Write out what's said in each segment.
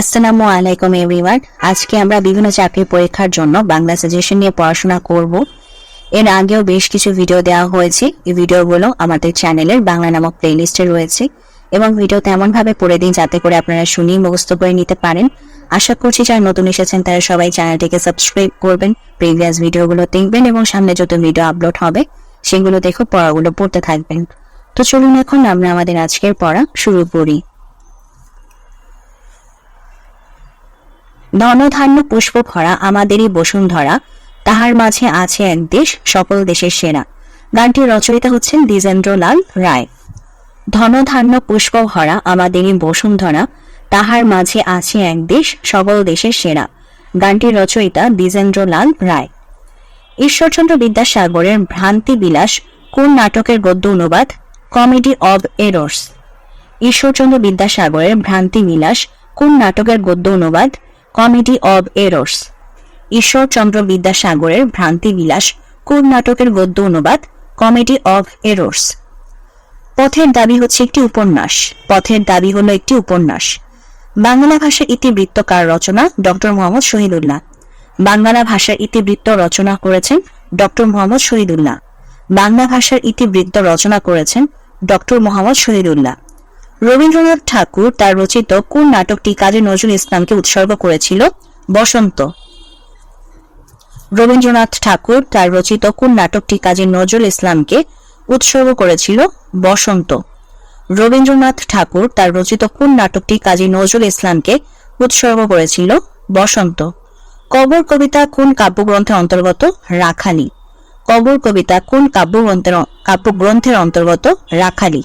আসসালামু আলাইকুম এভরিওয়ান আজকে আমরা বিভিন্ন চাকরির পরীক্ষার জন্য বাংলা সাজেশন নিয়ে পড়াশোনা করব। এর আগেও বেশ কিছু ভিডিও দেওয়া হয়েছে। এই ভিডিওগুলো আমাদের চ্যানেলের বাংলা নামক প্লেলিস্টে রয়েছে। এবং ভিডিও তেমন ভাবে পড়ে দিন যাতে করে আপনারা শুনিয়ে মুখস্থ করে নিতে পারেন। আশা করছি যারা নতুন এসেছেন, তারা সবাই চ্যানেলটিকে সাবস্ক্রাইব করবেন প্রিভিয়াস ভিডিওগুলো দেখবেন এবং সামনে যত ভিডিও আপলোড হবে, সেগুলো দেখে পড়াগুলো পড়তে থাকবেন। তো চলুন এখন আমরা আমাদের আজকের পড়া শুরু করি। ধনধান্য পুষ্প ভরা আমাদেরই বসুন্ধরা। তাহার মাঝে আছে এক দেশ, সকল দেশের সেরা গানটির রচয়িতা হচ্ছেন দ্বিজেন্দ্রলাল রায়। ধনধান্য পুষ্প ভরা আমাদেরই বসুন্ধরা। তাহার মাঝে আছে এক দেশ, সকল দেশের সেরা গানটির রচয়িতা দ্বিজেন্দ্রলাল রায়। ঈশ্বরচন্দ্র বিদ্যাসাগরের ভ্রান্তি বিলাস কোন নাটকের গদ্য অনুবাদ? Comedy of errors. ঈশ্বরচন্দ্র বিদ্যাসাগরের ভ্রান্তি বিলাস কোন নাটকের গদ্য অনুবাদ? Comedy of errors. ঈশ্বরচন্দ্র বিদ্যাসাগরের ভ্রান্তি বিলাস কোন নাটকের গদ্য অনুবাদ? Comedy of Errors. পথের দাবি হচ্ছে একটি উপন্যাস। পথের দাবি হলো একটি উপন্যাস। বাংলা ভাষার ইতিবৃত্ত কার রচনা? ডক্টর মোহাম্মদ শহীদুল্লাহ। বাংলা ভাষার ইতিবৃত্ত রচনা করেছেন ডক্টর মোহাম্মদ শহীদুল্লাহ। বাংলা ভাষার ইতিবৃত্ত রচনা করেছেন ডক্টর মোহাম্মদ শহীদুল্লাহ। রবীন্দ্রনাথ ঠাকুর তার রচিত কোন নাটকটি কাজী নজরুল ইসলামকে উৎসর্গ করেছিল? বসন্ত। রবীন্দ্রনাথ ঠাকুর তার রচিত কোন নাটকটি কাজী নজরুল ইসলামকে উৎসর্গ করেছিল? বসন্ত। রবীন্দ্রনাথ ঠাকুর তার রচিত কোন নাটকটি কাজী নজরুল ইসলামকে উৎসর্গ করেছিল? বসন্ত। কবর কবিতা কোন কাব্যগ্রন্থের অন্তর্গত? রাখালি। কবর কবিতা কোন কাব্যগ্রন্থের কাব্যগ্রন্থের অন্তর্গত? রাখালি।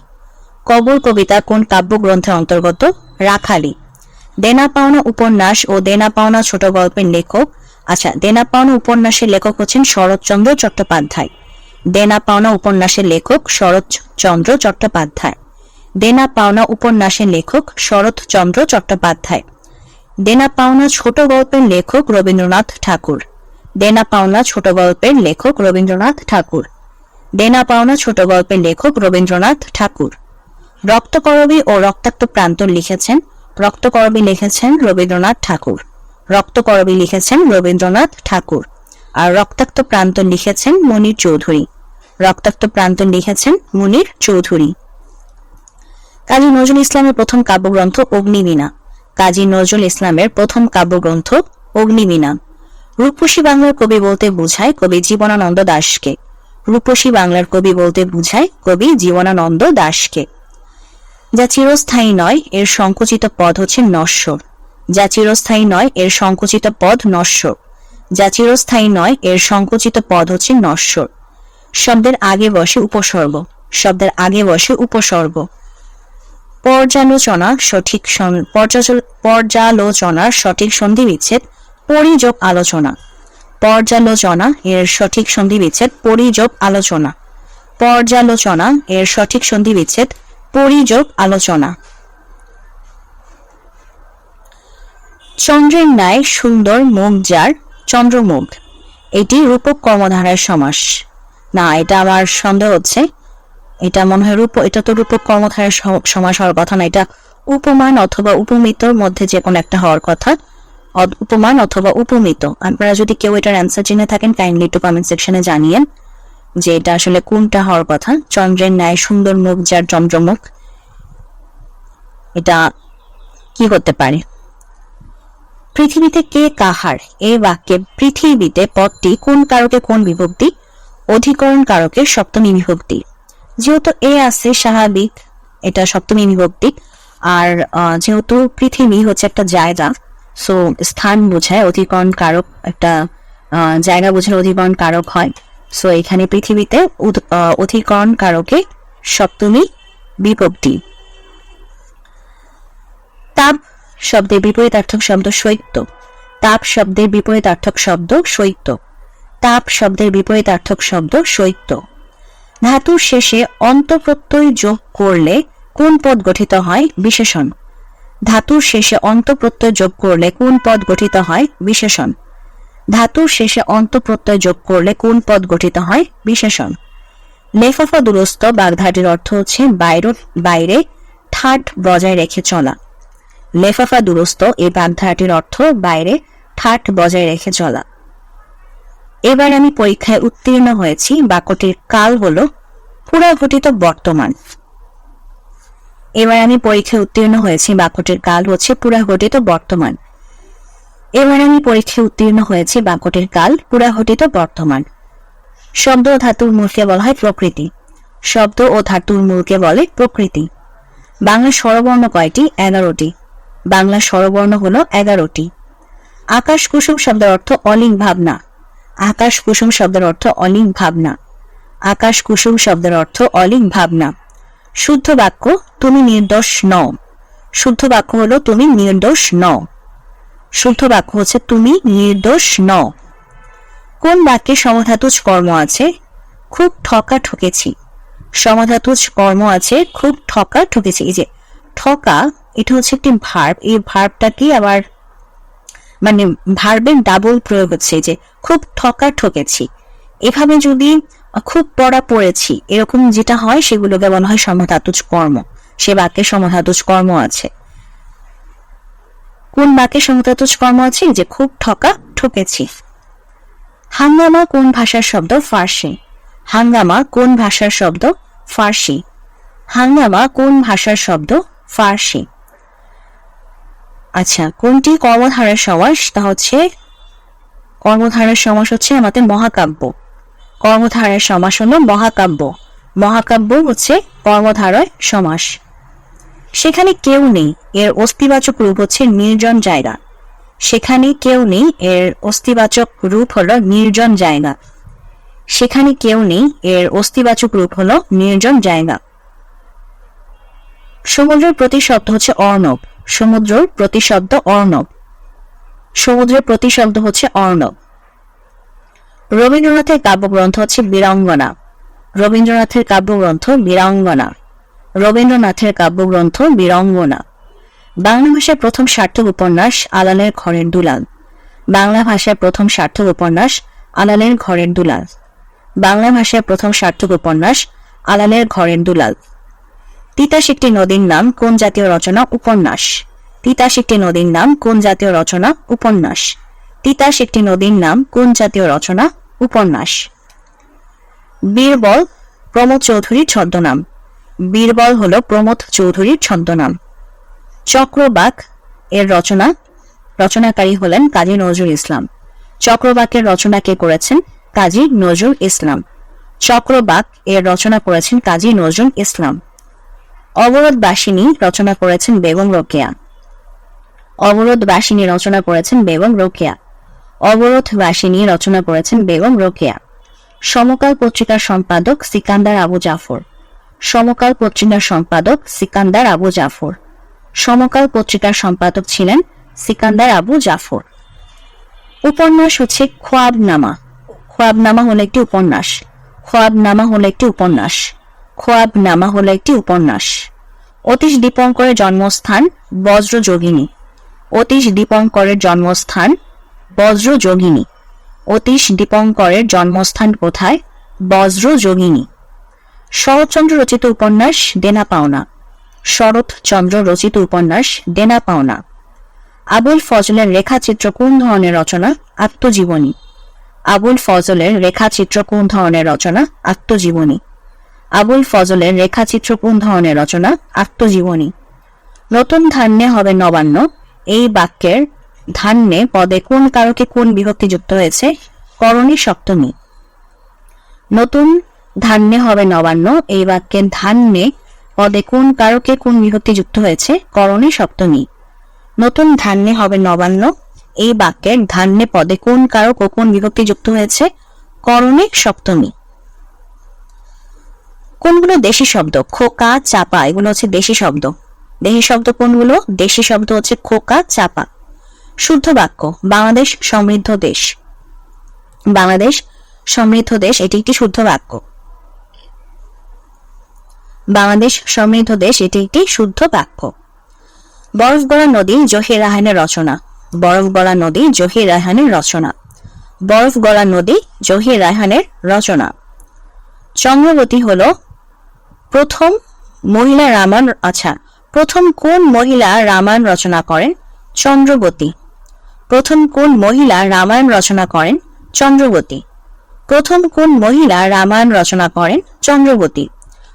কবর কবিতা কোন কাব্যগ্রন্থের অন্তর্গত? রাখালি। দেনা পাওনা উপন্যাস ও দেনা পাওনা ছোট গল্পের লেখক। আচ্ছা দেনা পাওনা উপন্যাসের লেখক হচ্ছেন শরৎচন্দ্র চট্টোপাধ্যায়। দেনা পাওনা উপন্যাসের লেখক শরৎচন্দ্র চট্টোপাধ্যায়। দেনা পাওনা উপন্যাসের লেখক শরৎচন্দ্র চট্টোপাধ্যায়। দেনা পাওনা ছোট গল্পের লেখক রবীন্দ্রনাথ ঠাকুর। দেনা পাওনা ছোট গল্পের লেখক রবীন্দ্রনাথ ঠাকুর। দেনা পাওনা ছোট গল্পের লেখক রবীন্দ্রনাথ ঠাকুর। রক্তকরবী ও রক্তাক্ত প্রান্তর লিখেছেন রক্তকরবী লিখেছেন রবীন্দ্রনাথ ঠাকুর। রক্তকরবী লিখেছেন রবীন্দ্রনাথ ঠাকুর। আর রক্তাক্ত প্রান্তর লিখেছেন মনির চৌধুরী। রক্তাক্ত প্রান্তর লিখেছেন মুনির চৌধুরী। কাজী নজরুল ইসলামের প্রথম কাব্যগ্রন্থ অগ্নিবীণা। কাজী নজরুল ইসলামের প্রথম কাব্যগ্রন্থ অগ্নিবীণা। রূপসী বাংলার কবি বলতে বুঝায় কবি জীবনানন্দ দাসকে রূপসী বাংলার কবি বলতে বুঝায় কবি জীবনানন্দ দাসকে যা চিরস্থায়ী নয়, এর সংকুচিত পদ হচ্ছে নশ্বর। যা চিরস্থায়ী নয়, এর সংকুচিত পদ নশ্বর। যা চিরস্থায়ী নয়, এর সংকুচিত পদ হচ্ছে নশ্বর। শব্দের আগে বসে উপসর্গ। শব্দের আগে বসে উপসর্গ। পর্যালোচনা, সঠিক পর্যালোচনার সঠিক সন্ধি বিচ্ছেদ, পরিযোগ আলোচনা। পর্যালোচনা, এর সঠিক সন্ধি বিচ্ছেদ, পরিযোগ আলোচনা। পর্যালোচনা, এর সঠিক সন্ধি বিচ্ছেদ পরিযোগ আলোচনা। চন্দ্রের ন্যায় সুন্দর মুখ যার, চন্দ্রমুখ। এটি রূপক কর্মধারার সমাস। না, এটা আমার সন্দেহ হচ্ছে। এটা মনে হয় রূপ এটা তো রূপক কর্মধারার সমাস হওয়ার কথা না, এটা উপমান অথবা উপমিতর মধ্যে যে কোনো একটা হওয়ার কথা। উপমান অথবা উপমিত। আপনারা যদি কেউ এটার অ্যান্সার চিনে থাকেন কাইন্ডলি একটু কমেন্ট সেকশনে জানিয়েন। যে এটা আসলে কোনটা হওয়ার কথা? চন্দ্রের ন্যায় সুন্দর মুখ, যার চন্দ্রমুখ এটা কি হতে পারে? পৃথিবীতে কে কাহার? এই বাক্যে পৃথিবীতে পদটি কোন কারকে কোন বিভক্তি? অধিকরণ কারকের সপ্তমী বিভক্তি। যেহেতু এ আছে স্বাভাবিক, এটা সপ্তমী বিভক্তি। আর যেহেতু পৃথিবী হচ্ছে একটা জায়গা সো স্থান বোঝায় অধিকরণ কারক একটা জায়গা বোঝায় অধিকরণ কারক হয়। সো এখানে পৃথিবীতে অধিকরণ কারকে? সপ্তমী বিভক্তি। তাপ শব্দের বিপরীতার্থক শব্দ শৈত্য তাপ শব্দের বিপরীতার্থক শব্দ শৈত্য তাপ শব্দের বিপরীতার্থক শব্দ শৈত্য ধাতুর শেষে অন্তঃপ্রত্যয় যোগ করলে কোন পদ গঠিত হয়? বিশেষণ। ধাতুর শেষে অন্তঃপ্রত্যয় যোগ করলে কোন পদ গঠিত হয়? বিশেষণ। ধাতুর শেষে অন্তঃপ্রত্যয় যোগ করলে কোন পদ গঠিত হয়? বিশেষণ। লেফাফা দুরস্ত বাগধাটির অর্থ হচ্ছে বাইরে বাইরে, ঠাট বজায় রেখে চলা। লেফাফা দুরস্ত এই বাগধারাটির অর্থ বাইরে, ঠাট বজায় রেখে চলা। এবার আমি পরীক্ষায় উত্তীর্ণ হয়েছি, বাক্যটির কাল হল পুরাঘটিত বর্তমান। এবার আমি পরীক্ষায় উত্তীর্ণ হয়েছি, বাক্যটির কাল হচ্ছে পুরাঘটিত বর্তমান। এবার আমি পরীক্ষায় উত্তীর্ণ হয়েছি বাক্যটির কাল পুরাঘটিত বর্তমান। শব্দ ও ধাতুর মূলকে বলা হয় প্রকৃতি। শব্দ ও ধাতুর মূলকে বলে প্রকৃতি। বাংলা স্বরবর্ণ কয়টি? এগারোটি। বাংলা স্বরবর্ণ হল এগারোটি। আকাশ কুসুম শব্দের অর্থ অলিং ভাবনা। আকাশ কুসুম শব্দের অর্থ অলিং ভাবনা। আকাশ কুসুম শব্দের অর্থ অলিং ভাবনা। শুদ্ধ বাক্য, তুমি নির্দোষ নও। শুদ্ধ বাক্য হলো, তুমি নির্দোষ নও। শুদ্ধ বাক্য হচ্ছে, তুমি নির্দোষ নও। কোন বাক্যে সমধাতুজ কর্ম আছে? খুব ঠকা ঠকেছি। সমাধাতুজ কর্ম আছে, খুব ঠকা ঠকেছি। এই যে, ঠকা এটা হচ্ছে একটি ভার্ব এই ভার্বটা কি আবার মানে ভার্বের ডাবল প্রয়োগ হচ্ছে যে, খুব ঠকা ঠকেছি। এভাবে যদি খুব পড়া পড়েছি, এরকম যেটা হয়, সেগুলোকে বলা হয় সমধাতুজ কর্ম। সে বাক্যে সমধাতুজ কর্ম আছে। কোন বাক্যে সমধাতুজ কর্ম আছে? যে খুব ঠকা ঠকেছি। হাঙ্গামা কোন ভাষার শব্দ? ফার্সি। হাঙ্গামা কোন ভাষার শব্দ? ফার্সি। হাঙ্গামা কোন ভাষার শব্দ? ফার্সি। আচ্ছা কোনটি কর্মধারার সমাস? তা হচ্ছে, কর্মধারার সমাস হচ্ছে আমাদের মহাকাব্য। কর্মধারের সমাস হলো মহাকাব্য। মহাকাব্য হচ্ছে কর্মধারয় সমাস। সেখানে কেউ নেই, এর অস্তিবাচক রূপ হচ্ছে নির্জন জায়গা। সেখানে কেউ নেই, এর অস্তিবাচক রূপ হলো নির্জন জায়গা। সেখানে কেউ নেই, এর অস্তিবাচক রূপ হলো নির্জন জায়গা। সমুদ্রের প্রতিশব্দ হচ্ছে অর্ণব। সমুদ্রের প্রতিশব্দ অর্ণব। সমুদ্রের প্রতিশব্দ হচ্ছে অর্ণব। রবীন্দ্রনাথের কাব্যগ্রন্থ হচ্ছে বীরাঙ্গনা। রবীন্দ্রনাথের কাব্যগ্রন্থ বীরাঙ্গনা। রবীন্দ্রনাথের কাব্যগ্রন্থ বীরঙ্গনা। বাংলা ভাষার প্রথম সার্থক উপন্যাস আলালের ঘরের দুলাল। বাংলা ভাষার প্রথম সার্থক উপন্যাস আলালের ঘরের দুলাল। বাংলা ভাষার প্রথম সার্থক উপন্যাস আলালের ঘরের দুলাল। তিতাস একটি নদীর নাম, কোন জাতীয় রচনা, উপন্যাস। তিতাস একটি নদীর নাম, কোন জাতীয় রচনা, উপন্যাস। তিতাস একটি নদীর নাম, কোন জাতীয় রচনা, উপন্যাস। বীরবল, প্রমোদ চৌধুরীর ছদ্মনাম। বীরবল হল প্রমোদ চৌধুরীর ছদ্মনাম চক্রবাক এর রচনা, রচনাকারী হলেন কাজী নজরুল ইসলাম। চক্রবাকের রচনা কে করেছেন? কাজী নজরুল ইসলাম। চক্রবাক এর রচনা করেছেন কাজী নজরুল ইসলাম। অবরোধ বাসিনী রচনা করেছেন বেগম রোকেয়া। অবরোধ বাসিনী রচনা করেছেন বেগম রোকেয়া। অবরোধ বাসিনী রচনা করেছেন বেগম রোকেয়া। সমকাল পত্রিকার সম্পাদক সিকান্দার আবু জাফর। সমকাল পত্রিকার সম্পাদক সিকান্দার আবু জাফর। সমকাল পত্রিকার সম্পাদক ছিলেন সিকান্দার আবু জাফর। উপন্যাস হচ্ছে খোয়াবনামা। খোয়াবনামা হলো একটি উপন্যাস। খোয়াবনামা হলো একটি উপন্যাস। খোয়াবনামা হলো একটি উপন্যাস। অতীশ দীপঙ্করের জন্মস্থান বজ্রযোগিনী। অতীশ দীপঙ্করের জন্মস্থান বজ্রযোগিনী। অতীশ দীপঙ্করের জন্মস্থান কোথায়? বজ্রযোগিনী। শরৎচন্দ্র রচিত উপন্যাস দেনা পাওনা। শরৎচন্দ্র রচিত উপন্যাস দেনা পাওনা। আবুল ফজলের রেখাচিত্র কোন ধরনের রচনা? আত্মজীবনী। আবুল ফজলের রেখাচিত্র কোন ধরনের রচনা? আত্মজীবনী। আবুল ফজলের রেখাচিত্র কোন ধরনের রচনা? আত্মজীবনী। নতুন ধান্যে হবে নবান্ন। এই বাক্যের ধান্যে পদে কোন কারকে কোন বিভক্তি যুক্ত হয়েছে? করণী সপ্তমী। নতুন ধান্যে হবে নবান্ন। এই বাক্যের ধান্যে পদে কোন কারকে কোন বিভক্তি যুক্ত হয়েছে? করণে সপ্তমী। নতুন ধান্যে হবে নবান্ন। এই বাক্যের ধান্যে পদে কোন কারক ও কোন বিভক্তি যুক্ত হয়েছে? করণে সপ্তমী। কোনগুলো দেশি শব্দ? খোকা, চাপা, এগুলো হচ্ছে দেশি শব্দ। দেশি শব্দ কোনগুলো? দেশি শব্দ হচ্ছে খোকা, চাপা। শুদ্ধ বাক্য, বাংলাদেশ সমৃদ্ধ দেশ। বাংলাদেশ সমৃদ্ধ দেশ, এটি একটি শুদ্ধ বাক্য। বাংলাদেশ সমৃদ্ধ দেশ, এটি একটি শুদ্ধ বাক্য। বরফ গড়া নদী, জহির রাহানের রচনা। বরফ গড়া নদী, জহির রায়হানের রচনা। বরফ গড়া নদী, জহির রায়হানের রচনা। চন্দ্রবতী হল প্রথম মহিলা রামায়ণ আচ্ছা প্রথম কোন মহিলা রামায়ণ রচনা করেন? চন্দ্রবতী। প্রথম কোন মহিলা রামায়ণ রচনা করেন? চন্দ্রবতী। প্রথম কোন মহিলা রামায়ণ রচনা করেন? চন্দ্রবতী।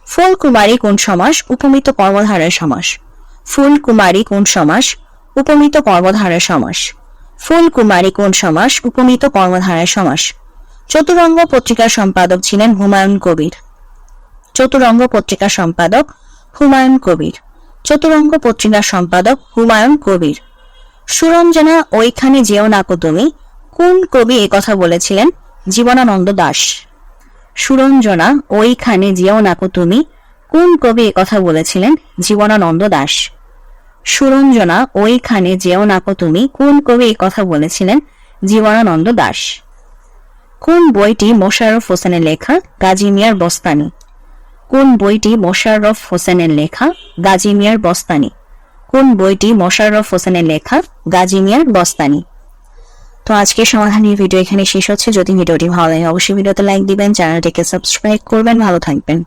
ফুল কুমারী কোন সমাস, উপমিত কর্মধারের সমাস। ফুল কুমারী কোন সমাস, উপমিত কর্মধারের সমাস। ফুল কুমারী কোন সমাস, উপমিত কর্মধারের সমাস। চতুরঙ্গ পত্রিকার সম্পাদক ছিলেন হুমায়ুন কবির। চতুরঙ্গ পত্রিকার সম্পাদক হুমায়ুন কবির। চতুরঙ্গ পত্রিকার সম্পাদক হুমায়ুন কবির। সুরঞ্জনা, ওইখানে যেও নাকো তুমি, কোন কবি কথা বলেছিলেন? জীবনানন্দ দাস। সুরঞ্জনা, ওইখানে যেও নাকো তুমি। কোন কবি কথা বলেছিলেন? জীবনানন্দ দাস। সুরঞ্জনা, ওইখানে যেও নাকো তুমি। কোন কবি কথা বলেছিলেন? জীবনানন্দ দাস। কোন বইটি মোশাররফ হোসেনের লেখা? গাজী মিয়ার বস্তানি। কোন বইটি মোশাররফ হোসেনের লেখা? গাজী মিয়ার বস্তানি। কোন বইটি মোশাররফ হোসেনের লেখা? গাজী মিয়ার বস্তানি। তো আজকের সমাধানের ভিডিও এখানে শেষ হচ্ছে। যদি ভিডিওটি ভালো লাগে, অবশ্যই ভিডিওতে লাইক দিবেন, চ্যানেলটিকে সাবস্ক্রাইব করবেন। ভালো থাকবেন।